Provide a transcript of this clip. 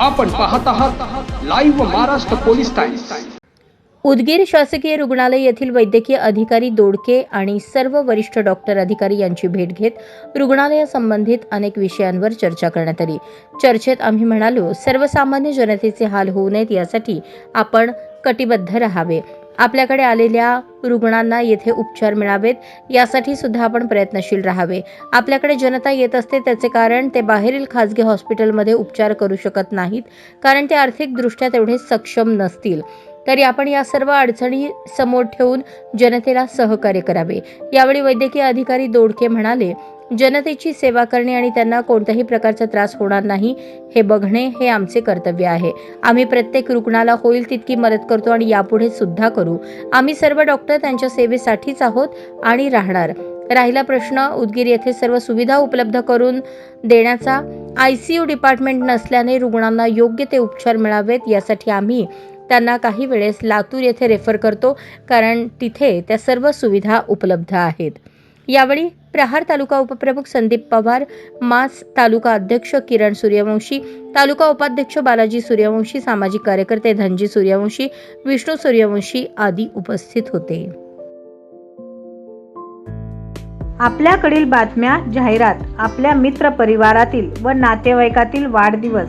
आपण पाहत आहात live Maharashtra police times Udgir शासकीय रुग्णालय येथील वैद्यकीय अधिकारी दोडके आणि सर्व वरिष्ठ डॉक्टर अधिकारी यांची भेट घेत रुग्णालयासंबंधित अनेक विषयांवर चर्चा करण्यात आली. चर्चेत आम्ही म्हणालो सर्वसामान्य जनतेचे हाल होऊ नयेत यासाठी आपण कटिबद्ध राहावे. आपल्याकडे आलेल्या रुग्णांना येथे उपचार मिळावेत. यासाठी सुद्धा आपण प्रयत्नशील राहावे. आपल्याकडे जनता येत असते त्याचे कारण ते बाहेरील खाजगी हॉस्पिटलमध्ये उपचार करू शकत नाहीत कारण ते आर्थिकदृष्ट्या तेवढे सक्षम नसतील. तरी आपण या सर्व अडचणी समोर ठेवून जनतेला सहकार्य करावे. यावेळी वैद्यकीय अधिकारी दोडके म्हणाले जनतेची सेवा करणे आणि त्यांना कोणत्याही प्रकारचा त्रास होणार नाही हे बघणे हे आमचे कर्तव्य आहे. आम्ही प्रत्येक रुग्णाला होईल तितकी मदत करतो आणि यापुढे सुद्धा करू. आम्ही सर्व डॉक्टर त्यांच्या सेवेसाठीच आहोत आणि राहणार. राहिला प्रश्न उदगीर येथे सर्व सुविधा उपलब्ध करून देण्याचा. आय सी यू डिपार्टमेंट नसल्याने रुग्णांना योग्य ते उपचार मिळावेत यासाठी आम्ही त्यांना काही वेळेस लातूर येथे रेफर करतो कारण तिथे त्या सर्व सुविधा उपलब्ध आहेत. यावेळी प्रहार तालुका उपप्रमुख संदीप पवार मास तालुका अध्यक्ष किरण सूर्यवंशी तालुका उपाध्यक्ष बालाजी सूर्यवंशी सामाजिक कार्यकर्ते धनजी सूर्यवंशी विष्णू सूर्यवंशी आदी उपस्थित होते. आपल्याकडील बातम्या जाहिरात आपल्या मित्र परिवारातील व नातेवाईकातील वाढदिवस